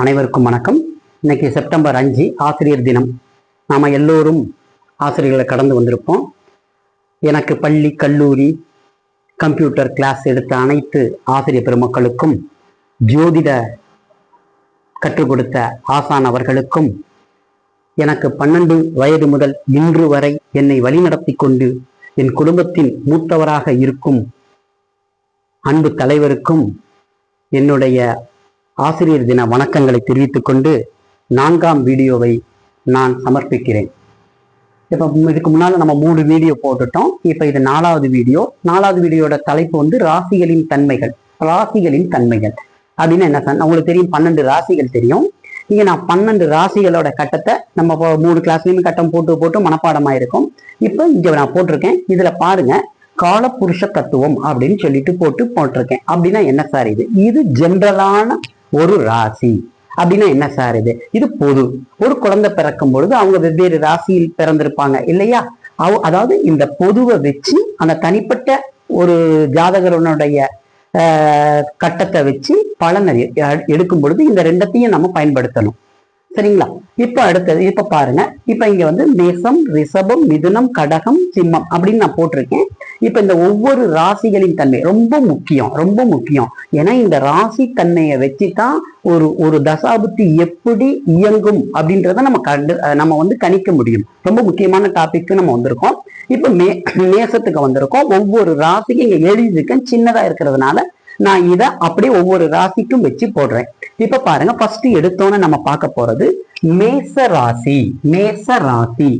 அனைவருக்கும் வணக்கம். இன்னைக்கு செப்டம்பர் அஞ்சு ஆசிரியர் தினம். நாம எல்லோரும் ஆசிரியர்களை கடந்து வந்திருப்போம். எனக்கு பள்ளி கல்லூரி கம்ப்யூட்டர் கிளாஸ் எடுத்த அனைத்து ஆசிரியர் பெருமக்களுக்கும் ஜோதிட கற்றுக் கொடுத்த ஆசான் அவர்களுக்கும் எனக்கு பன்னெண்டு வயது முதல் இன்று வரை என்னை வழிநடத்தி கொண்டு என் குடும்பத்தின் மூத்தவராக இருக்கும் அன்பு தலைவருக்கும் என்னுடைய ஆசிரியர் தின வணக்கங்களை தெரிவித்துக் கொண்டு நான்காம் வீடியோவை நான் சமர்ப்பிக்கிறேன். இப்போ இதுக்கு முன்னால் நம்ம மூணு வீடியோ போட்டுட்டோம். இப்போ இது நாலாவது வீடியோ. நாலாவது வீடியோட தலைப்பு வந்து ராசிகளின் தன்மைகள். ராசிகளின் தன்மைகள். அப்படின்னு என்ன உங்களுக்கு தெரியும் பன்னெண்டு ராசிகள் தெரியும். இங்க நான் பன்னெண்டு ராசிகளோட கட்டத்தை நம்ம மூணு கிளாஸ்லயுமே கட்டம் போட்டு போட்டு மனப்பாடமாயிருக்கும் இப்போ இங்க நான் போட்டிருக்கேன். இதுல பாருங்க காலப்புருஷ தத்துவம் அப்படின்னு சொல்லிட்டு போட்டு போட்டிருக்கேன். அப்படின்னா என்ன சார் இது? இது ஜென்ரலான ஒரு ராசி. அப்படின்னா என்ன சார் இது? இது பொது. ஒரு குழந்தை பிறக்கும் பொழுது அவங்க வெவ்வேறு ராசியில் பிறந்திருப்பாங்க இல்லையா? அவ- அதாவது இந்த பொதுவை வச்சு அந்த தனிப்பட்ட ஒரு ஜாதகருடைய ஆஹ், கட்டத்தை வச்சு பலனை எடுக்கும் பொழுது இந்த ரெண்டத்தையும் நம்ம பயன்படுத்தணும். சரிங்களா? இப்ப அடுத்தது இப்ப பாருங்க. இப்ப இங்க வந்து மேசம் ரிஷபம் மிதுனம் கடகம் சிம்மம் அப்படின்னு நான் போட்டிருக்கேன். இப்ப இந்த ஒவ்வொரு ராசிகளின் தன்மை ரொம்ப முக்கியம் ரொம்ப முக்கியம். ஏன்னா இந்த ராசி தன்மையை வச்சு தான் ஒரு ஒரு தசாபுத்தி எப்படி இயங்கும் அப்படின்றத நம்ம கண்டு நம்ம வந்து கணிக்க முடியும். ரொம்ப முக்கியமான டாபிக் நம்ம வந்திருக்கோம். இப்ப மே மேசத்துக்கு வந்திருக்கோம். ஒவ்வொரு ராசிக்கும் இங்க எழுதியிருக்கேன் சின்னதா இருக்கிறதுனால நான் இதை அப்படியே ஒவ்வொரு ராசிக்கும் வச்சு போடுறேன். இப்ப பாருங்க ஃபர்ஸ்ட் எடுத்தோன்னே நம்ம பார்க்க போறது மேச ராசி மேச ராசி.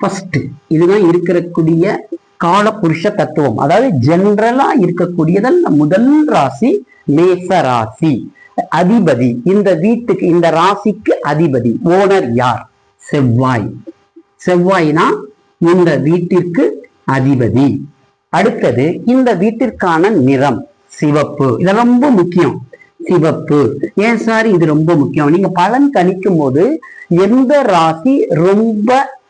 ஃபர்ஸ்ட் இதுதான் இருக்கக்கூடிய காலபுருஷ தத்துவம். அதாவது ஜென்ரலா இருக்கக்கூடியதல் முதல் ராசி மேச ராசி. அதிபதி. இந்த வீட்டுக்கு இந்த ராசிக்கு அதிபதி. ஓனர் யார்? செவ்வாய். செவ்வாய்னா இந்த வீட்டிற்கு அதிபதி. அடுத்தது இந்த வீட்டிற்கான நிறம். சிவப்பு. இது ரொம்ப முக்கியம். சிவப்பு. ஏன் சார்? இது ரொம்ப முக்கியம். நீங்க பலன் கணிக்கும் போது எந்த ராசி ரொம்ப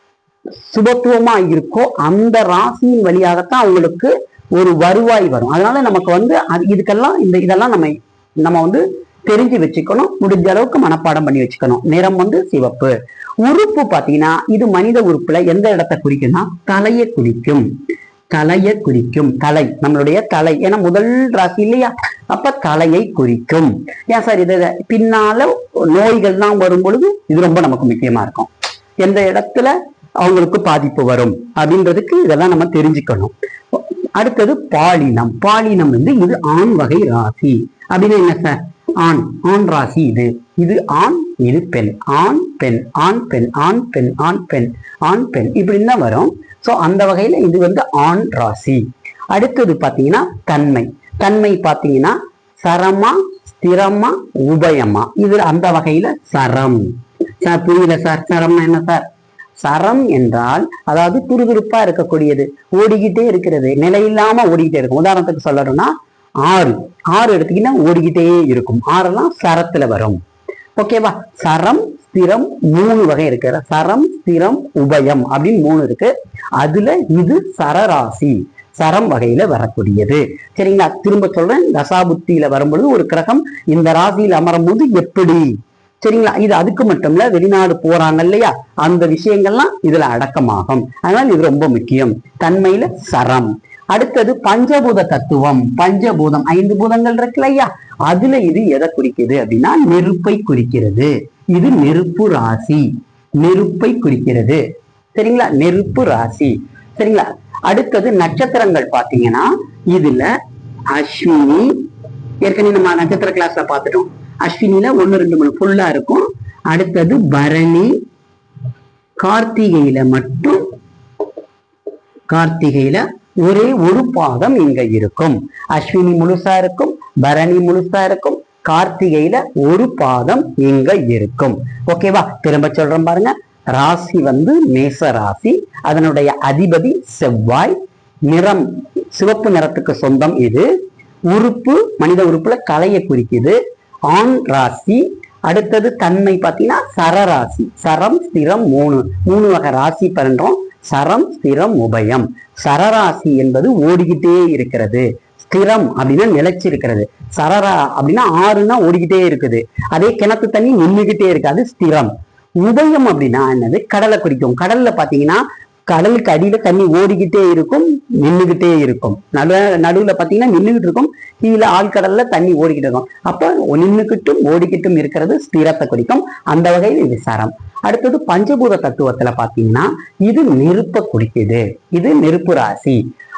சுபத்துவமா இருக்கோ அந்த ராசியின் வழியாகத்தான் அவங்களுக்கு ஒரு வருவாய் வரும். அதனால நமக்கு வந்து அது இதுக்கெல்லாம் இந்த இதெல்லாம் நம்ம நம்ம வந்து தெரிஞ்சு வச்சுக்கணும். முடிஞ்ச அளவுக்கு மனப்பாடம் பண்ணி வச்சுக்கணும். நிறம் வந்து சிவப்பு. உறுப்பு பாத்தீங்கன்னா இது மனித உறுப்புல எந்த இடத்தை குறிக்கும்னா தலையை குறிக்கும். தலையை குறிக்கும். தலை நம்மளுடைய தலை. ஏன்னா முதல் ராசி இல்லையா? அப்ப தலையை குறிக்கும். ஏன் சார்? இது பின்னால நோய்கள்லாம் வரும் பொழுது இது ரொம்ப நமக்கு முக்கியமா இருக்கும். எந்த இடத்துல அவங்களுக்கு பாதிப்பு வரும் அப்படின்றதுக்கு இதெல்லாம் நம்ம தெரிஞ்சுக்கணும். அடுத்தது பாலினம். பாலினம் வந்து இது ஆண் வகை ராசி. அப்படின்னு என்ன சார் ஆண் ஆண் ராசி இது. இது ஆண் இது பெண். ஆண் பெண். ஆண் பெண். ஆண் பெண். ஆண் பெண். ஆண் பெண். இப்படின்னு தான் வரும். சோ அந்த வகையில இது வந்து ஆண் ராசி. அடுத்தது பாத்தீங்கன்னா தன்மை. தன்மை பாத்தீங்கன்னா சரமா ஸ்திரமா உபயமா. இது அந்த வகையில சரம். சார் புரியல சார் சரம்னா என்ன சார் சரம் என்றால் அதாவது துருதுருப்பா இருக்கக்கூடியது. ஓடிக்கிட்டே இருக்கிறது. நிலையில்லாம ஓடிக்கிட்டே இருக்கும். உதாரணத்துக்கு சொல்லணும்னா ஆறு. ஆறு எடுத்தீங்கன்னா ஓடிக்கிட்டே இருக்கும். ஆறெல்லாம் சரத்துல வரும். ஓகேவா சரம் ஸ்திரம் மூணு வகை இருக்கிற சரம் ஸ்திரம் உபயம் அப்படின்னு மூணு இருக்கு. அதுல இது சரராசி. சரம் வகையில வரக்கூடியது. சரிங்களா? திரும்ப சொல்றேன். தசாபுத்தியில வரும்பொழுது ஒரு கிரகம் இந்த ராசியில் அமரும் போது எப்படி? சரிங்களா? இது அதுக்கு மட்டும் இல்ல வெளிநாடு போறாங்க இல்லையா? அந்த விஷயங்கள்லாம் இதுல அடக்கமாகும். அதனால இது ரொம்ப முக்கியம். தன்மையில சரம். அடுத்தது பஞ்சபூத தத்துவம். பஞ்சபூதம் ஐந்து பூதங்கள் இருக்கு இல்லையா அதுல இது எதை குறிக்குது அப்படின்னா நெருப்பை குறிக்கிறது. இது நெருப்பு ராசி. நெருப்பை குறிக்கிறது. சரிங்களா? நெருப்பு ராசி. சரிங்களா? அடுத்தது நட்சத்திரங்கள் பாத்தீங்கன்னா இதுல அஸ்வினி ஏற்கனவே நம்ம நட்சத்திர கிளாஸ்ல பாத்துட்டோம் அஸ்வினில ஒன்னு ரெண்டு மூணு ஃபுல்லா இருக்கும். அடுத்தது பரணி. கார்த்திகையில மட்டும் கார்த்திகையில ஒரே ஒரு பாதம் இங்க இருக்கும். அஸ்வினி முழுசா இருக்கும் பரணி முழுசா இருக்கும் கார்த்திகையில ஒரு பாதம் இங்க இருக்கும். ஓகேவா திரும்ப சொல்றேன் பாருங்க. ராசி வந்து மேச ராசி. அதனுடைய அதிபதி செவ்வாய். நிறம் சிவப்பு நிறத்துக்கு சொந்தம் இது. உறுப்பு மனித உறுப்புல கலையை குறிக்குது. ஆண் ராசி. அடுத்தது தன்மை பார்த்தீங்கன்னா சரராசி. சரம் ஸ்திரம் மூணு. மூணு வகை ராசி பண்றோம் சரம் ஸ்திரம் உபயம். சரராசி என்பது ஓடிக்கிட்டே இருக்கிறது. ஸ்திரம் அப்படின்னா நிலைச்சிருக்கிறது. சரரா அப்படின்னா ஆறுனா ஓடிக்கிட்டே இருக்குது. அதே கிணத்து தண்ணி நின்றுகிட்டே இருக்காது ஸ்திரம். உபயம் அப்படின்னா என்னது? கடலை குறிக்கும் கடல்ல பாத்தீங்கன்னா கடலுக்கு அடியில தண்ணி ஓடிக்கிட்டே இருக்கும் நின்றுகிட்டே இருக்கும். நடு நடுவுல பாத்தீங்கன்னா நின்றுகிட்டு இருக்கும் கீழே ஆழ்கடல்ல தண்ணி ஓடிக்கிட்டு இருக்கும். அப்போ நின்றுக்கிட்டும் ஓடிக்கிட்டும் இருக்கிறது ஸ்திரத்தை குறிக்கும். அந்த வகையில் இது சரம் அடுத்தது பஞ்சபூத தத்துவத்துல பாத்தீங்கன்னா இது நெருப்பை குறிக்குது. இது நெருப்பு ராசி.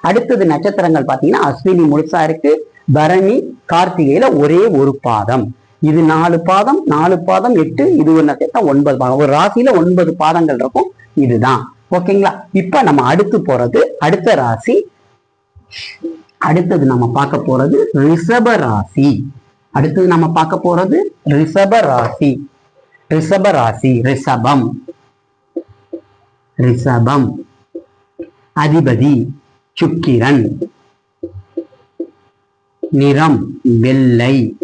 அடுத்தது நட்சத்திரங்கள் பாத்தீங்கன்னா அஸ்வினி முழுசா இருக்கு பரணி கார்த்திகையில ஒரே ஒரு பாதம். இது நாலு பாதம் நாலு பாதம் எட்டு இது ஒரு நட்சத்திரம் ஒன்பது பாதம். ஒரு ராசியில ஒன்பது பாதங்கள் இருக்கும் இதுதான். ஓகேங்களா இப்ப நம்ம அடுத்து போறது அடுத்த ராசி. அடுத்தது நம்ம பார்க்க போறது ரிஷப ராசி. அடுத்தது நம்ம பார்க்க போறது ரிஷப ராசி. ரிஷப ராசி ரிஷபம். ரிஷபம். அதிபதி சுக்கிரன். நிறம் வெள்ளை.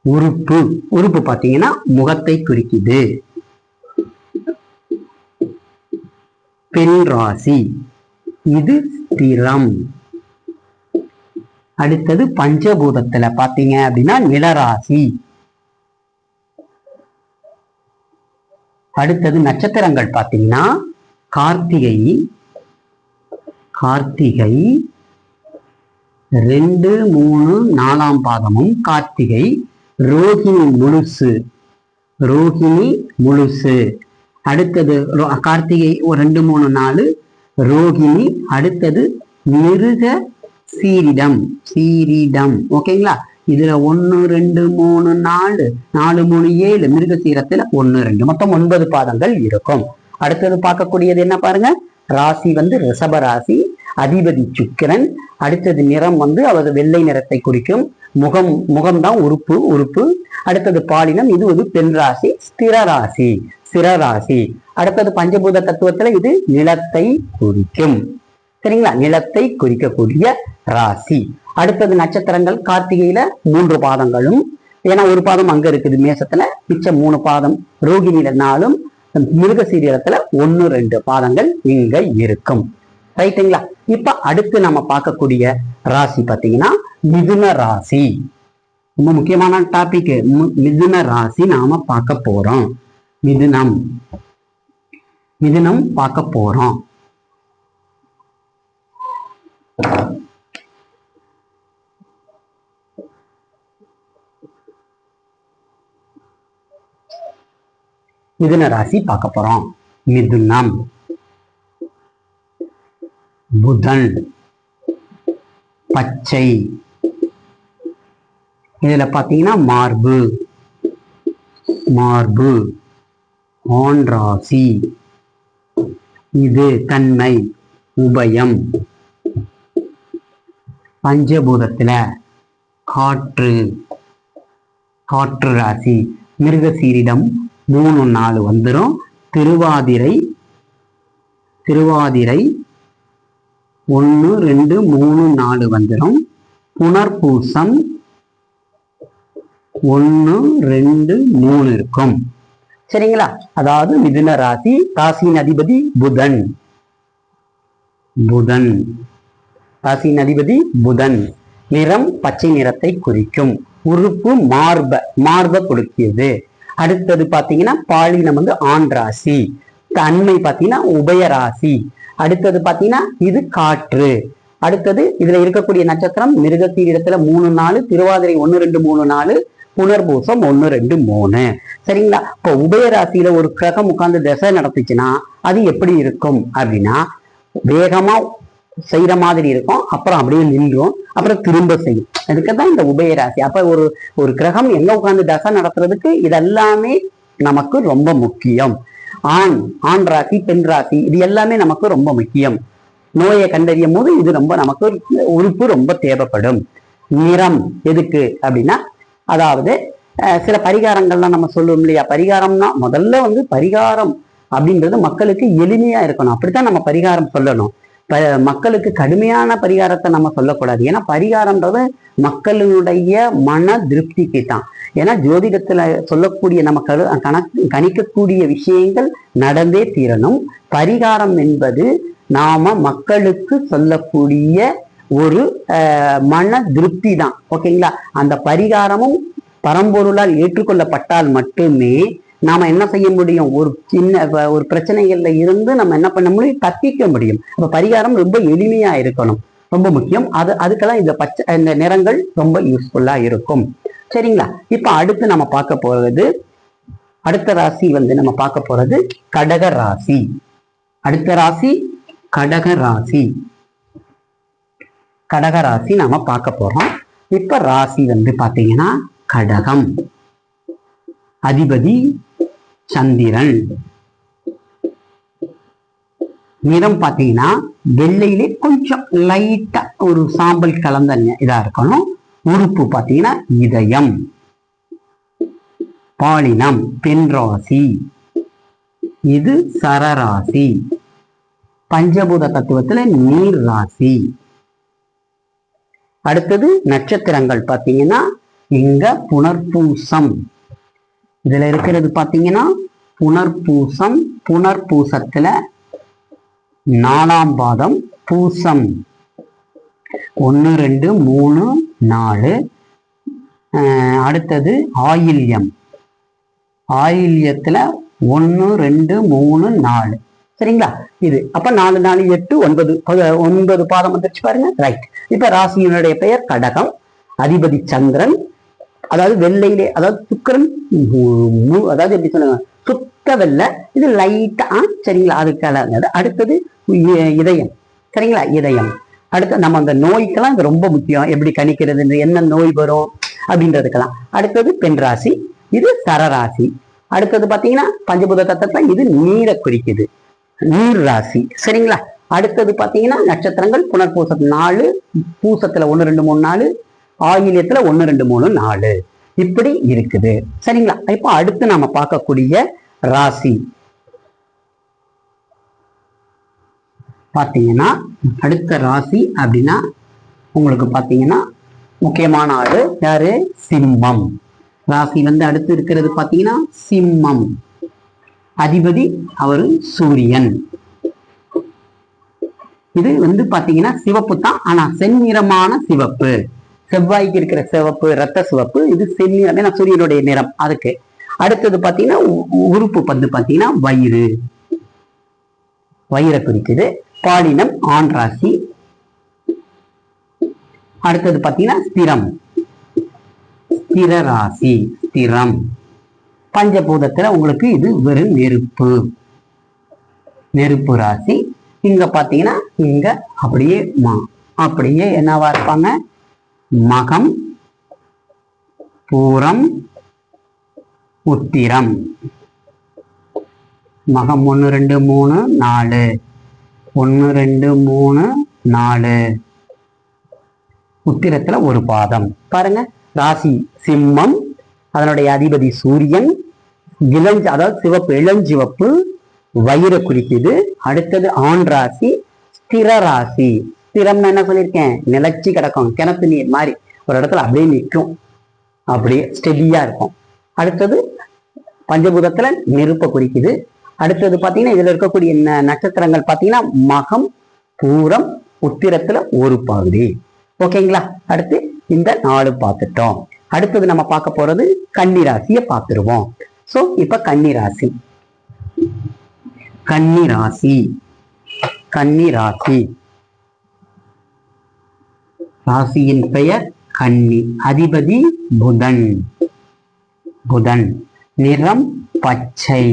உறுப்பு. உறுப்பு பாத்தீங்கன்னா முகத்தை குறிக்குது. பெண் ராசி இது ஸ்திரம். அடுத்தது பஞ்சபூதத்துல பாத்தீங்க அப்படின்னா நிலராசி. அடுத்தது நட்சத்திரங்கள் பாத்தீங்கன்னா கார்த்திகை. கார்த்திகை ரெண்டு மூணு நாலாம் பாதமும் கார்த்திகை. ரோகிணி முழுசு. ரோகிணி முழுசு. அடுத்தது ரோ- கார்த்திகை ஒரு ரெண்டு மூணு நாலு. ரோகிணி அடுத்தது மிருக சீரிடம். சீரிடம். ஓகேங்களா? இதுல ஒன்னு ரெண்டு மூணு நாலு. நாலு மூணு ஏழு. மிருக சீரத்துல ஒன்னு ரெண்டு. மொத்தம் ஒன்பது பாதங்கள் இருக்கும். அடுத்தது பார்க்கக்கூடியது என்ன பாருங்க? ராசி வந்து ரிஷப ராசி. அதிபதி சுக்கிரன். அடுத்தது நிறம் வந்து அவர் வெள்ளை நிறத்தை குறிக்கும். முகம் முகம்தான் உறுப்பு உறுப்பு. அடுத்தது பாலினம் இது ஒரு பெண் ராசி ஸ்திர ராசி ஸ்திர ராசி. அடுத்தது பஞ்சபூத தத்துவத்துல இது நிலத்தை குறிக்கும். சரிங்களா? நிலத்தை குறிக்கக்கூடிய ராசி. அடுத்தது நட்சத்திரங்கள் கார்த்திகையில மூன்று பாதங்களும். ஏன்னா ஒரு பாதம் அங்க இருக்குது மேசத்துல மிச்சம் மூணு பாதம் ரோகிணியில நாளும் மிருக சீரியலத்துல ஒன்னு ரெண்டு பாதங்கள் இங்க இருக்கும். ரைட்டுங்களா? இப்ப அடுத்து நம்ம பார்க்கக்கூடிய ராசி பாத்தீங்கன்னா மிதுன ராசி. ரொம்ப முக்கியமான டாபிக் மிதுன ராசி நாம பார்க்க போறோம். மிதுனம். மிதுனம் பார்க்க போறோம். மிதுன ராசி பார்க்க போறோம். மிதுனம். புதன் பச்சை. இதுல பாத்தீங்கன்னா மார்பு. மார்பு. ஆண் ராசி. இது தன்மை உபயம். பஞ்சபூதத்துல காற்று. காற்று ராசி. மிருகசீரிடம் மூணு நாலு வந்துரும். திருவாதிரை திருவாதிரை ஒன்று ரெண்டு மூணு நாலு வந்துடும் புனர்பூசம் ஒன்று ரெண்டு மூணு இருக்கும். சரிங்களா? அதாவது மிதுன ராசி ராசியின் அதிபதி புதன். புதன். ராசியின் அதிபதி புதன். நிறம் பச்சை நிறத்தை குறிக்கும். உறுப்பு மார்ப மார்ப கொடுக்கியது. அடுத்தது பார்த்தீங்கன்னா பாலினம் வந்து ஆண் ராசி. தன்மை பார்த்தீங்கன்னா உபய ராசி. அடுத்தது பாத்தீங்கன்னா இது காற்று. அடுத்தது இதுல இருக்கக்கூடிய நட்சத்திரம் மிருகத்தீரத்துல மூணு நாலு திருவாதிரை ஒன்னு ரெண்டு மூணு நாலு புனர்பூசம் ஒன்னு ரெண்டு மூணு. சரிங்களா? இப்போ உபயராசியில ஒரு கிரகம் உட்கார்ந்து திசை நடத்துச்சுன்னா அது எப்படி இருக்கும் அப்படின்னா வேகமா செய்யற மாதிரி இருக்கும். அப்புறம் அப்படியே நின்றும். அப்புறம் திரும்ப செய்யும். அதுக்குதான் இந்த உபயராசி. அப்ப ஒரு ஒரு கிரகம் எங்க உட்கார்ந்து தசை நடத்துறதுக்கு இதெல்லாமே நமக்கு ரொம்ப முக்கியம். ஆண் ஆண் ராசி பெண் ராசி இது எல்லாமே நமக்கு ரொம்ப முக்கியம். நோயை கண்டறியும் போது இது ரொம்ப நமக்கு உறுப்பு ரொம்ப தேவைப்படும். நிறம் எதுக்கு அப்படின்னா அதாவது சில பரிகாரங்கள்லாம் நம்ம சொல்லுவோம் இல்லையா? பரிகாரம்னா முதல்ல வந்து பரிகாரம் அப்படின்றது மக்களுக்கு எளிமையா இருக்கணும். அப்படித்தான் நம்ம பரிகாரம் சொல்லணும். ப மக்களுக்கு கடுமையான பரிகாரத்தை நம்ம சொல்லக்கூடாது. ஏன்னா பரிகாரம்ன்றது மக்களுடைய மன திருப்திக்கு தான். ஏன்னா ஜோதிடத்துல சொல்லக்கூடிய நம்ம கரு கணக்கு கணிக்கக்கூடிய விஷயங்கள் நடந்தே தீரணும். பரிகாரம் என்பது நாம மக்களுக்கு சொல்லக்கூடிய ஒரு மன திருப்தி தான் ஓகேங்களா? அந்த பரிகாரமும் பரம்பொருளால் ஏற்றுக்கொள்ளப்பட்டால் மட்டுமே நாம என்ன செய்ய முடியும்? ஒரு சின்ன ஒரு பிரச்சனைகள்ல இருந்து நம்ம என்ன பண்ண முடியும்? தப்பிக்க முடியும். அப்ப பரிகாரம் ரொம்ப எளிமையா இருக்கணும். ரொம்ப முக்கியம். அது அதுக்கெல்லாம் இந்த பச்சை இந்த நிறங்கள் ரொம்ப யூஸ்ஃபுல்லா இருக்கும். சரிங்களா? இப்போ அடுத்து நம்ம பார்க்க போறது அடுத்த ராசி வந்து நம்ம பார்க்க போறது கடக ராசி. அடுத்த ராசி கடக ராசி. கடக ராசி நாம பார்க்க போறோம். இப்ப ராசி வந்து பாத்தீங்கன்னா கடகம். அதிபதி சந்திரன். நிறம் பாத்தீங்கன்னா வெள்ளையிலே கொஞ்சம் லைட்டா ஒரு சாம்பல் கலந்த இதா இருக்கணும். உறுப்பு பாத்தீங்கன்னா இதயம். பாலினம் பெண் ராசி இது சரராசி. பஞ்சபூத தத்துவத்துல நீர் ராசி. அடுத்தது நட்சத்திரங்கள் பாத்தீங்கன்னா இங்க புனர்பூசம். இதுல இருக்கிறது பாத்தீங்கன்னா புனர்பூசம் புனர்பூசத்துல நாலாம் பாதம் பூசம். ஒன்று ரெண்டு மூணு நாலு. அடுத்தது ஆயில்யம். ஆயில்யத்துல ஒன்று ரெண்டு மூணு நாலு. சரிங்களா? இது. அப்ப நாலு நாலு எட்டு ஒன்பது. ஒன்பது பாதம் வந்துருச்சு பாருங்க. ரைட் இப்ப ராசியினுடைய பெயர் கடகம் அதிபதி சந்திரன் அதாவது வெள்ளையிலே அதாவது சுக்கரன் அதாவது எப்படி சொல்லுங்க? சுத்த வெள்ளை இது லைட்டா சரிங்களா? அதுக்காக அடுத்தது இ- இதயம். சரிங்களா? இதயம். அடுத்து நம்ம அந்த நோய்க்கெல்லாம் இது ரொம்ப முக்கியம். எப்படி கணிக்கிறது என்ன நோய் வரும் அப்படின்றதுக்கெல்லாம். அடுத்தது பெண் ராசி இது சரராசி அடுத்தது பார்த்தீங்கன்னா பஞ்சபூத தத்தத்தை இது நீரை குறிக்குது. நீர் ராசி. சரிங்களா? அடுத்தது பார்த்தீங்கன்னா நட்சத்திரங்கள் புனர்பூசம் நாலு பூசத்துல ஒன்று ரெண்டு மூணு நாலு ஆயிலியத்துல ஒன்று ரெண்டு மூணு நாலு. இப்படி இருக்குது. சரிங்களா? இப்போ அடுத்து நாம பார்க்கக்கூடிய ராசி. பாத்தீங்கன்னா அடுத்த ராசி அப்படின்னா உங்களுக்கு பாத்தீங்கன்னா முக்கியமான ஆடு யாரு? சிம்மம். ராசி வந்து அடுத்து இருக்கிறது பாத்தீங்கன்னா சிம்மம். அதிபதி அவரு சூரியன். இது வந்து பாத்தீங்கன்னா சிவப்பு தான். ஆனா செந்நிறமான சிவப்பு. செவ்வாய்க்கு இருக்கிற சிவப்பு ரத்த சிவப்பு இது செந்நிறம் சூரியனுடைய நிறம் அதுக்கு. அடுத்தது பாத்தீங்கன்னா உ- உறுப்பு பந்து பாத்தீங்கன்னா வயிறு. வயிறை குறிக்குது பாலினம் ஆண் ராசி. அடுத்தது பாத்தீங்கன்னா ஸ்திரம். ஸ்திர ராசி ஸ்திரம். பஞ்சபூதத்துல உங்களுக்கு இது வெறும் நெருப்பு. நெருப்பு ராசி. இங்க பாத்தீங்கன்னா இங்க அப்படியே மா அப்படியே என்னவா இருப்பாங்க? மகம் பூரம் உத்திரம். மகம் ஒன்று ரெண்டு மூணு நாலு. ஒன்று ரெண்டு மூணு நாலு. உத்திரத்துல ஒரு பாதம். பாருங்க ராசி சிம்மம் அதனுடைய அதிபதி சூரியன் இளஞ்சு அதாவது சிவப்பு இளஞ்சிவப்பு வயிறை குறிக்குது அடுத்தது ஆண் ராசி ஸ்திர ராசி. ஸ்திரம்னு என்ன சொல்லியிருக்கேன்? நிலச்சி கிடக்கும். கிணத்து நீர் மாதிரி. ஒரு இடத்துல அப்படியே நிற்கும். அப்படியே ஸ்டெடியா இருக்கும். அடுத்தது பஞ்சபூதத்துல நெருப்பை குறிக்குது. அடுத்தது பார்த்தீங்கன்னா இதுல இருக்கக்கூடிய ந- நட்சத்திரங்கள் பார்த்தீங்கன்னா மகம் பூரம் உத்திரத்துல ஒரு பகுதி. ஓகேங்களா அடுத்து இந்த நாலு பார்த்துட்டோம். அடுத்தது நம்ம பார்க்க போறது கன்னிராசியை பார்த்துருவோம். ஸோ இப்ப கன்னிராசி. கன்னிராசி. கன்னிராசி. ராசியின் பெயர் கன்னி அதிபதி புதன். புதன் நிறம் பச்சை.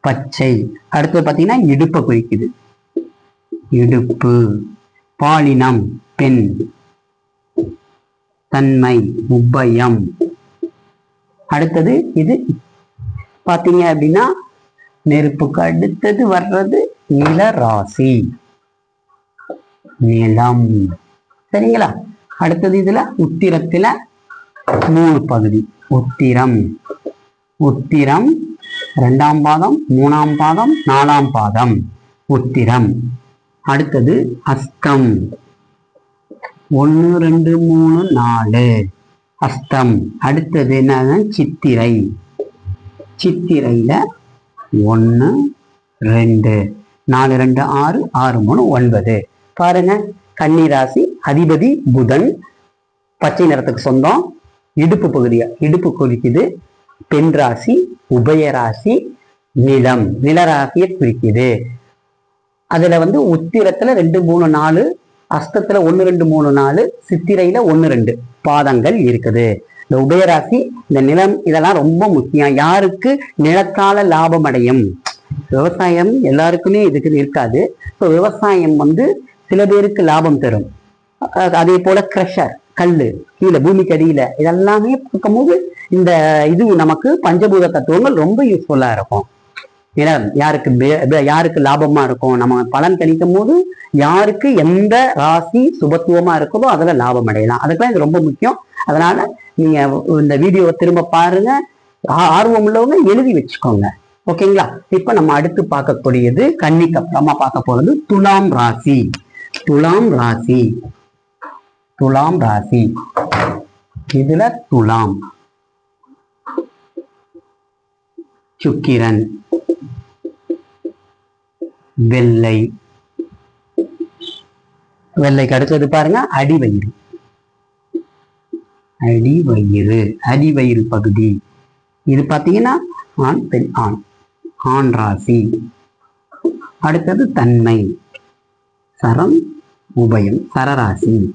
பச்சை. அடுத்து பாத்தீங்கன்னா இடுப்பை குறிக்குது. இடுப்பு. பாலினம் பெண். தன்மை உபயம். அடுத்தது இது பாத்தீங்க அப்படின்னா நெருப்புக்கு அடுத்தது வர்றது நில ராசி நிலம். சரிங்களா? அடுத்தது இதுல உத்திரத்துல மூணு பகுதி. உத்திரம். உத்திரம் ரெண்டாம் பாதம் மூணாம் பாதம் நாலாம் பாதம். உத்திரம். அடுத்தது அஸ்தம். ஒன்று ரெண்டு மூணு நாலு. அஸ்தம். அடுத்தது என்னன்னா சித்திரை. சித்திரையில ஒன்று ரெண்டு. நாலு ரெண்டு ஆறு ஆறு மூணு ஒன்பது. பாருங்க. கன்னிராசி அதிபதி புதன் பச்சை நிறத்துக்கு சொந்தம் இடுப்பு பகுதியா இடுப்பு குறிக்குது பெண் ராசி உபய ராசி நிலம் நிலராசியை குறிக்குது. அதுல வந்து உத்திரத்துல ரெண்டு மூணு நாலு அஸ்தத்துல ஒன்னு ரெண்டு மூணு நாலு சித்திரையில ஒன்னு ரெண்டு பாதங்கள் இருக்குது. இந்த உபயராசி இந்த நிலம் இதெல்லாம் ரொம்ப முக்கியம். யாருக்கு நிலத்தால லாபம் அடையும்? விவசாயம் எல்லாருக்குமே இதுக்கு இருக்காது. இப்போ விவசாயம் வந்து சில பேருக்கு லாபம் தரும். அதே போல கிரஷர் கல்லு கீழே பூமிக்கு அடியில. இதெல்லாமே பார்க்கும்போது இந்த இது நமக்கு பஞ்சபூத தத்துவங்கள் ரொம்ப யூஸ்ஃபுல்லா இருக்கும். ஏன்னா யாருக்கு யாருக்கு லாபமா இருக்கும்? நம்ம பலன் கணிக்கும் போது யாருக்கு எந்த ராசி சுபத்துவமா இருக்குதோ அதுல லாபம் அடையலாம். அதுக்கெல்லாம் இது ரொம்ப முக்கியம். அதனால நீங்க இந்த வீடியோவை திரும்ப பாருங்க. ஆர்வம் உள்ளவங்க எழுதி வச்சுக்கோங்க. ஓகேங்களா? இப்ப நம்ம அடுத்து பார்க்கக்கூடியது கன்னிக்கு அப்புறமா பார்க்க போறது துலாம் ராசி. துலாம் ராசி. துலாம் ராசி. இதுல துலாம்? சுக்கிரன். வெள்ளை. வெள்ளைக்கு அடுத்தது பாருங்க அடிவயிறு அடிவயிறு அடிவயிறு பகுதி. இது பார்த்தீங்கன்னா ஆண் பெண் ஆண். ஆண் ராசி. அடுத்தது தன்மை. சரம் உபயம் சரராசி.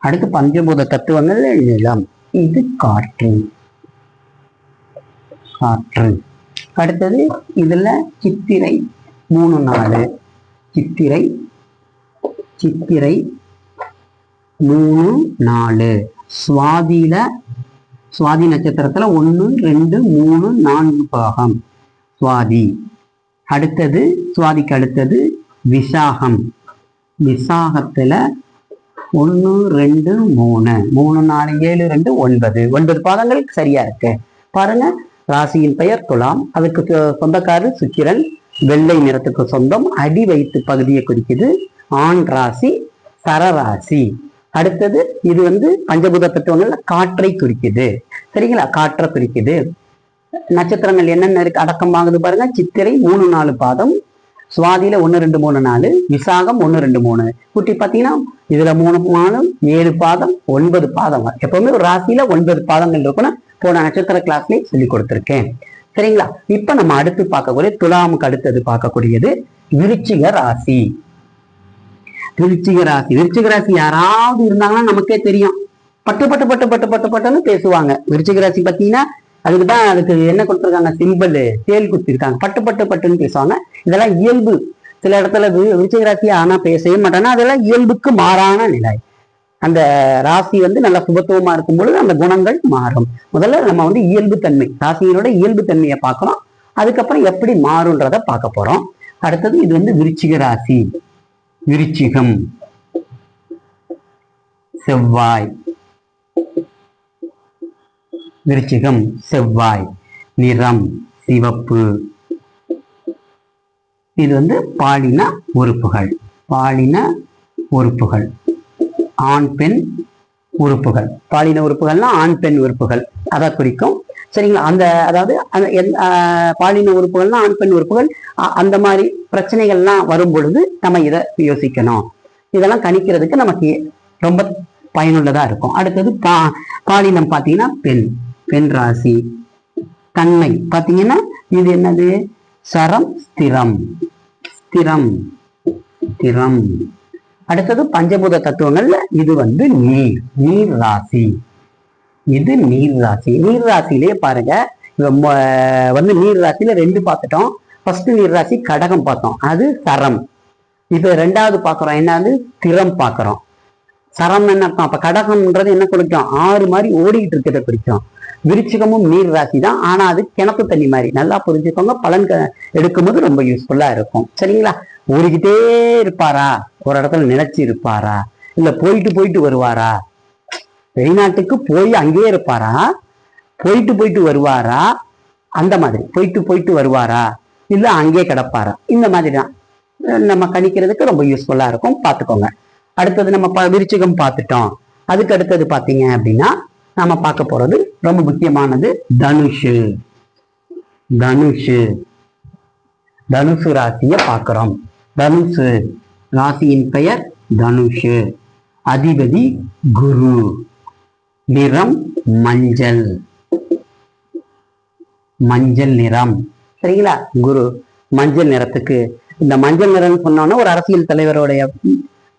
அடுத்து பஞ்சபூத தத்துவங்கள் நிலம் இது காற்று. காற்று. அடுத்தது இதுல சித்திரை மூணு நாலு சித்திரை சித்திரை மூணு நாலு சுவாதியில சுவாதி நட்சத்திரத்துல ஒன்று ரெண்டு மூணு நான்கு பாகம். சுவாதி. அடுத்தது சுவாதிக்கு அடுத்தது விசாகம். விசாகத்துல ஒன்று ரெண்டு மூணு. மூணு நாலு ஏழு ரெண்டு ஒன்பது. ஒன்பது பாதங்கள் சரியா இருக்கு. பாருங்க ராசியின் பெயர் துலாம். அதுக்கு சொந்தக்காரர் சுக்கிரன். வெள்ளை நிறத்துக்கு சொந்தம். அடி வயிற்று பகுதியை குறிக்குது. ஆண் ராசி சரராசி. அடுத்தது இது வந்து பஞ்சபூத தத்துவங்கள்ல காற்றை குறிக்குது. சரிங்களா? காற்றை குறிக்குது. நட்சத்திரங்கள் என்னென்ன இருக்கு? அடக்கம் வாங்குது பாருங்க. சித்திரை மூணு நாலு பாதம். சுவாதியில ஒன்று ரெண்டு மூணு நாலு விசாகம் ஒன்று ரெண்டு மூணு. குட்டி பார்த்தீங்கன்னா இதுல மூணு மாதம் ஏழு பாதம் ஒன்பது பாதம் எப்பவுமே ஒரு ராசியில ஒன்பது பாதங்கள் இருக்கும்னா போன நட்சத்திர கிளாஸ்லயே சொல்லி கொடுத்துருக்கேன். சரிங்களா? இப்ப நம்ம அடுத்து பார்க்கக்கூடிய துலாமுக்கு அடுத்தது பார்க்கக்கூடியது விருச்சிக ராசி. விருச்சிக ராசி. விருச்சிக ராசி யாராவது இருந்தாங்கன்னா நமக்கே தெரியும். பட்டு பட்டு பட்டு பட்டு பட்டு பட்டுன்னு பேசுவாங்க. விருச்சிக ராசி பார்த்தீங்கன்னா அதுக்கு தான் அதுக்கு என்ன கொடுத்துருக்காங்க? சிம்பிள் தேல் குத்திருக்காங்க. பட்டு பட்டு பட்டுன்னு பேசுவாங்க. இதெல்லாம் இயல்பு. சில இடத்துல வி- விருச்சிக ராசி ஆனா பேசவே மாட்டேன்னா அதெல்லாம் இயல்புக்கு மாறான நிலை. அந்த ராசி வந்து நல்லா சுபத்துவமா இருக்கும் பொழுது அந்த குணங்கள் மாறும். முதல்ல நம்ம வந்து இயல்பு தன்மை ராசியினோட இயல்பு தன்மையை பார்க்கிறோம் அதுக்கப்புறம் எப்படி மாறுன்றத பார்க்க போறோம். அடுத்தது இது வந்து விருச்சிக ராசி. விருச்சிகம். செவ்வாய். விருச்சிகம் செவ்வாய் நிறம் சிவப்பு. இது வந்து பாலின உறுப்புகள். பாலின உறுப்புகள். ஆண் பெண் உறுப்புகள். பாலின உறுப்புகள்னா ஆண் பெண் உறுப்புகள். அதை குறிக்கும். சரிங்களா? அந்த அதாவது அந்த எந்த- ஆஹ் பாலின உறுப்புகள்னா ஆண் பெண் உறுப்புகள். அந்த மாதிரி பிரச்சனைகள்லாம் வரும் பொழுது நம்ம இதை யோசிக்கணும். இதெல்லாம் கணிக்கிறதுக்கு நமக்கு ரொம்ப பயனுள்ளதா இருக்கும். அடுத்தது பா பாலினம் பார்த்தீங்கன்னா பெண். பெண் ராசி. தன்மை. பார்த்தீங்கன்னா இது என்னது? சரம் ஸ்திரம். ஸ்திரம். ஸ்திரம். அடுத்தது பஞ்சபூத தத்துவங்கள்ல இது வந்து நீர். நீர் ராசி. இது நீர் ராசி. நீர் ராசியிலே பாருங்க வந்து நீர் ராசியில ரெண்டு பார்த்துட்டோம். ஃபர்ஸ்ட் நீர் ராசி கடகம் பார்த்தோம். அது சரம். இப்ப ரெண்டாவது பார்க்குறோம். என்னது? திறம் பார்க்குறோம். சரம் என்ன அர்த்தம்? கடகம்ன்றது என்ன குறிக்கும்? ஆறு மாதிரி ஓடிக்கிட்டு இருக்கிறத குறிக்கும். விருச்சிகமும் நீர் ராசி தான் ஆனா அது கிணத்து தண்ணி மாதிரி. நல்லா புரிஞ்சுக்கோங்க. பலன் எடுக்கும்போது ரொம்ப யூஸ்ஃபுல்லா இருக்கும். சரிங்களா? ஊறிக்கிட்டே இருப்பாரா? ஒரு இடத்துல நினைச்சு இருப்பாரா? இல்ல போயிட்டு போயிட்டு வருவாரா? வெளிநாட்டுக்கு போய் அங்கேயே இருப்பாரா? போயிட்டு போயிட்டு வருவாரா? அந்த மாதிரி. போயிட்டு போயிட்டு வருவாரா? இல்ல அங்கேயே கிடப்பாரா? இந்த மாதிரி தான். நம்ம கணிக்கிறதுக்கு ரொம்ப யூஸ்ஃபுல்லா இருக்கும். பார்த்துக்கோங்க. அடுத்தது நம்ம ப- விருச்சிகம் பார்த்துட்டோம். அதுக்கு அடுத்தது பார்த்தீங்க அப்படின்னா நாம பார்க்க போறது ரொம்ப முக்கியமானது தனுஷு. தனுஷு. தனுசு ராசியை பார்க்கிறோம். தனுசு ராசியின் பெயர் தனுஷு. அதிபதி குரு. நிறம் மஞ்சள். மஞ்சள் நிறம். சரிங்களா? குரு மஞ்சள் நிறத்துக்கு. இந்த மஞ்சள் நிறம்னு சொன்னோன்னா ஒரு அரசியல் தலைவருடைய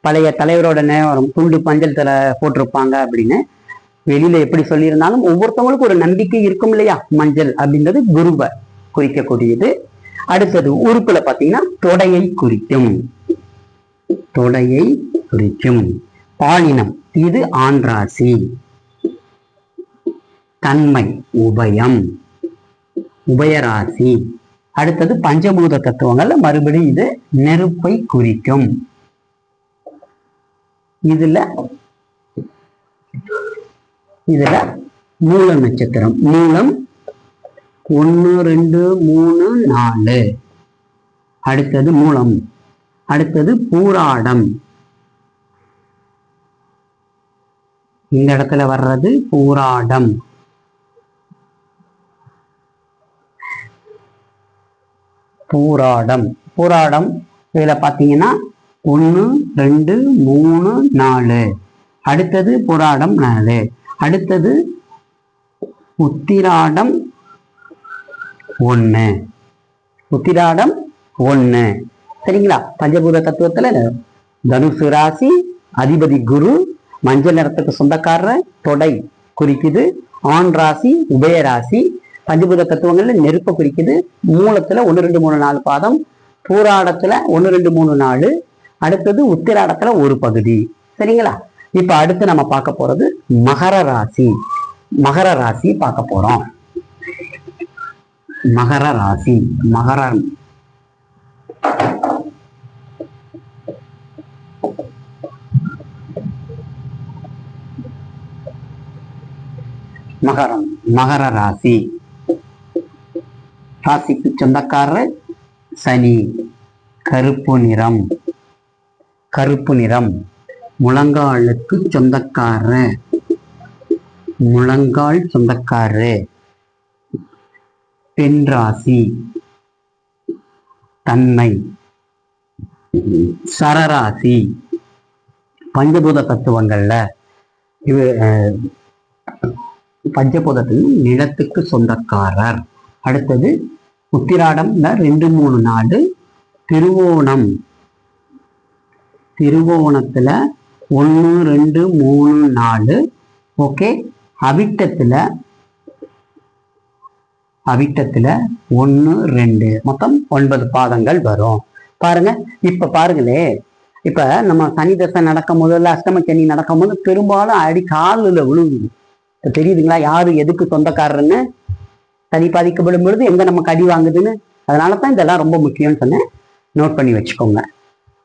பழைய தலைவரோட நேரம் துண்டு மஞ்சள் தலை போட்டிருப்பாங்க அப்படின்னு. வெளியில எப்படி சொல்லியிருந்தாலும் ஒவ்வொருத்தவங்களுக்கும் ஒரு நம்பிக்கை இருக்கும் இல்லையா? மஞ்சள் அப்படின்றது குருவை குறிக்கக்கூடியது. அடுத்தது உறுப்புல பாத்தீங்கன்னா தொடையை குறிக்கும். தொடையை குறிக்கும். பாலினம் இது ஆண்ராசி தன்மை உபயம். உபயராசி அடுத்தது பஞ்சபூத தத்துவங்கள்ல மறுபடியும் இது நெருப்பை குறிக்கும். இதுல இதுல மூல நட்சத்திரம். மூலம் ஒன்று ரெண்டு மூணு நாலு. அடுத்தது மூலம். அடுத்தது பூராடம். இந்த இடத்துல வர்றது பூராடம். பூராடம். பூராடம் இதுல பாத்தீங்கன்னா ஒன்று ரெண்டு மூணு நாலு. அடுத்தது புராடம் நாலு. அடுத்தது உத்திராடம் ஒன்று உத்திராடம் ஒன்று சரிங்களா? பஞ்சபூத தத்துவத்தில் தனுசு ராசி அதிபதி குரு மஞ்சள் நிறத்துக்கு சொந்தக்காரர் தொடை குறிக்குது. ஆண் ராசி உபய ராசி. பஞ்சபூத தத்துவங்களில் நெருப்பை குறிக்குது. மூலத்தில் ஒன்று ரெண்டு மூணு நாலு பாதம். பூராடத்தில் ஒன்று ரெண்டு மூணு நாலு. அடுத்தது உத்திராடத்தில் ஒரு பகுதி. சரிங்களா? இப்ப அடுத்து நம்ம பார்க்க போறது மகர ராசி. மகர ராசி பார்க்க போறோம். மகர ராசி. மகர மகரம். மகர ராசி. ராசிக்கு சொந்தக்காரர் சனி. கருப்பு நிறம். கருப்பு நிறம். முழங்காலுக்கு சொந்தக்காரர். முழங்கால் சொந்தக்காரர். பெண் ராசி தன்மை சரராசி. பஞ்சபூத தத்துவங்கள்ல இது அஹ், பஞ்சபூதத்தில் நிலத்துக்கு சொந்தக்காரர். அடுத்தது உத்திராடம்ல ரெண்டு மூணு நாடு திருவோணம். திருவோணத்துல ஒன்று ரெண்டு மூணு நாலு. ஓகே அவிட்டத்துல அவிட்டத்துல ஒன்று ரெண்டு. மொத்தம் ஒன்பது பாதங்கள் வரும். பாருங்க. இப்ப பாருங்களே. இப்ப நம்ம சனி தசை நடக்கும் இல்லை அஷ்டம சனி நடக்கும் போது பெரும்பாலும் அடி காலில் விழுகுது. இப்போ தெரியுதுங்களா? யாரு எதுக்கு சொந்தக்காரருன்னு சனி பாதிக்கப்படும் பொழுது எங்கே நமக்கு அடி வாங்குதுன்னு? அதனால தான் இதெல்லாம் ரொம்ப முக்கியம்னு சொன்னேன். நோட் பண்ணி வச்சுக்கோங்க.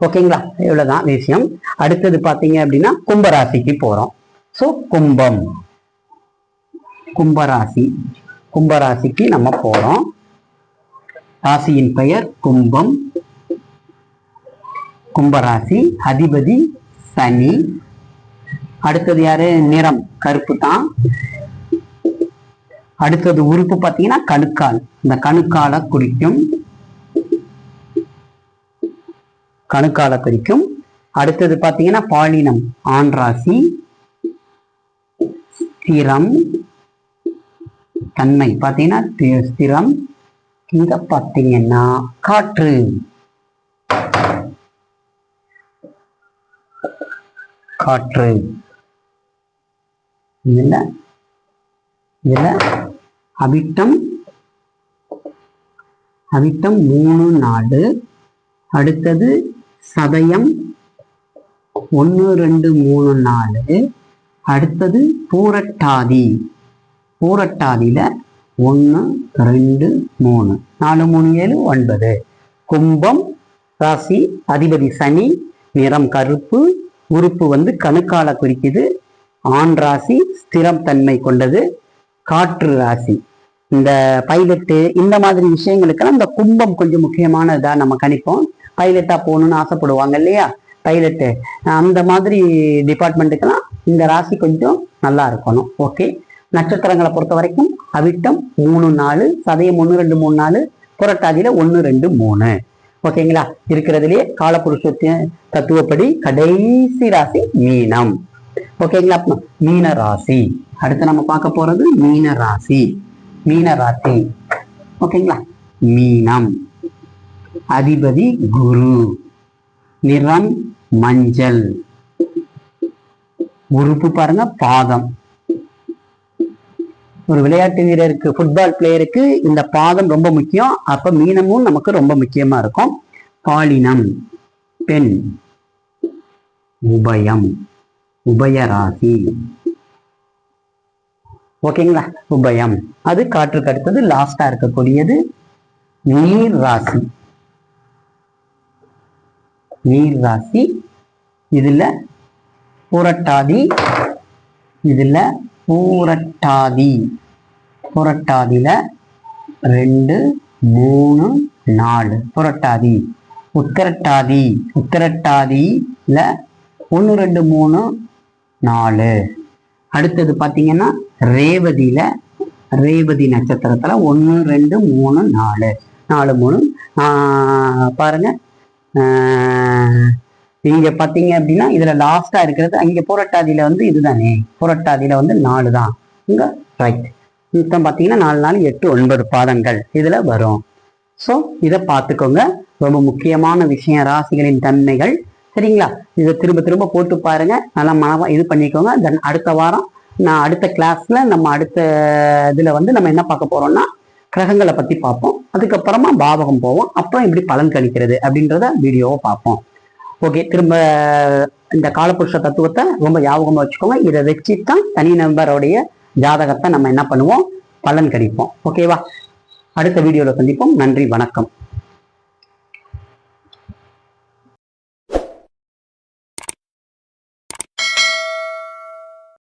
ஓகேங்களா? இவ்வளவுதான் விஷயம். அடுத்தது பாத்தீங்க அப்படின்னா கும்பராசிக்கு போறோம். ஸோ கும்பம். கும்பராசி. கும்பராசிக்கு நம்ம போறோம். ராசியின் பெயர் கும்பம். கும்பராசி அதிபதி சனி. அடுத்தது யாரு? நிறம் கருப்பு தான் அடுத்தது உறுப்பு பார்த்தீங்கன்னா கணுக்கால். இந்த கணுக்காலை குறிக்கும். கணுக்கால குறிக்கும் அடுத்தது பார்த்தீங்கன்னா பாலினம் ஆண் ராசி ஸ்திரம் தன்மை. பார்த்தீங்கன்னா ஸ்திரம். இங்க பார்த்தீங்கன்னா காற்று. காற்று. இதுல இதுல அவிட்டம். அவிட்டம் மூணு நாலு. அடுத்தது சதயம் ஒன்று ரெண்டு மூணு நாலு. அடுத்தது பூரட்டாதி. பூரட்டாதியில் ஒன்று ரெண்டு மூணு. நாலு மூணு ஏழு ஒன்பது. கும்பம் ராசி அதிபதி சனி நிறம் கருப்பு. உறுப்பு வந்து கணுக்கால குறிக்குது. ஆண் ராசி ஸ்திரம் தன்மை கொண்டது. காற்று ராசி. இந்த பைலட்டு இந்த மாதிரி விஷயங்களுக்கெல்லாம் இந்த கும்பம் கொஞ்சம் முக்கியமானதா நம்ம கணிப்போம். பைலட்டாக போகணும்னு ஆசைப்படுவாங்க இல்லையா? பைலட்டு அந்த மாதிரி டிபார்ட்மெண்ட்டுக்கெல்லாம் இந்த ராசி கொஞ்சம் நல்லா இருக்கணும். ஓகே நட்சத்திரங்களை பொறுத்த வரைக்கும் அவிட்டம் மூணு நாலு சதயம் ஒன்று ரெண்டு மூணு நாலு புரட்டாதியில் ஒன்று ரெண்டு மூணு. ஓகேங்களா இருக்கிறதுலே காலபுருஷத்திய தத்துவப்படி கடைசி ராசி மீனம். ஓகேங்களா மீன ராசி. அடுத்து நம்ம பார்க்க போறது மீன ராசி. மீன ராசி. ஓகேங்களா மீனம். அதிபதி குரு. நிறம் மஞ்சள். உறுப்பு பாருங்க பாதம். ஒரு விளையாட்டு வீரருக்கு ஃபுட்பால் பிளேயருக்கு இந்த பாதம் ரொம்ப முக்கியம். அப்ப மீனமும் நமக்கு ரொம்ப முக்கியமா இருக்கும். பாலினம் பெண். உபயம் உபயராசி ஓகேங்களா? உபயம். அது காற்றுக்கு அடுத்தது லாஸ்டா இருக்கக்கூடியது நீர் ராசி நீர் ராசி இதுல புரட்டாதி இதுல பூரட்டாதி. புரட்டாதியில ரெண்டு மூணு நாலு. புரட்டாதி உத்திரட்டாதி உத்திரட்டாதியில ஒன்று ரெண்டு மூணு நாலு. அடுத்தது பார்த்தீங்கன்னா ரேவதியில ரேவதி நட்சத்திரத்தில் ஒன்று ரெண்டு மூணு நாலு. நாலு மூணு. பாருங்கள் இங்க பாத்தீங்க அப்படின்னா இதுல லாஸ்டா இருக்கிறது அங்க புரட்டாதியில வந்து இதுதானே. புரட்டாதியில வந்து நாலு தான். இங்க ரைட் மொத்தம் பார்த்தீங்கன்னா நாலு நாலு எட்டு ஒன்பது பாதங்கள் இதில் வரும். ஸோ இதை பார்த்துக்கோங்க. ரொம்ப முக்கியமான விஷயம் ராசிகளின் தன்மைகள். சரிங்களா? இதை திரும்ப திரும்ப போட்டு பாருங்க. நல்லா மனவா இது பண்ணிக்கோங்க. தென் அடுத்த வாரம் நான் அடுத்த கிளாஸில் நம்ம அடுத்த இதில் வந்து நம்ம என்ன பார்க்க போகிறோம்னா கிரகங்களை பற்றி பார்ப்போம். அதுக்கப்புறமா பாவகம் போவோம். அப்புறம் எப்படி பலன் கணிக்கிறது அப்படின்றத வீடியோவை பார்ப்போம். ஓகே திரும்ப இந்த காலபுருஷ தத்துவத்தை ரொம்ப ஞாபகமாக வச்சுக்கோங்க. இதை வச்சு தான் தனி நபருடைய ஜாதகத்தை நம்ம என்ன பண்ணுவோம்? பலன் கணிப்போம். ஓகேவா அடுத்த வீடியோவில் சந்திப்போம். நன்றி வணக்கம்.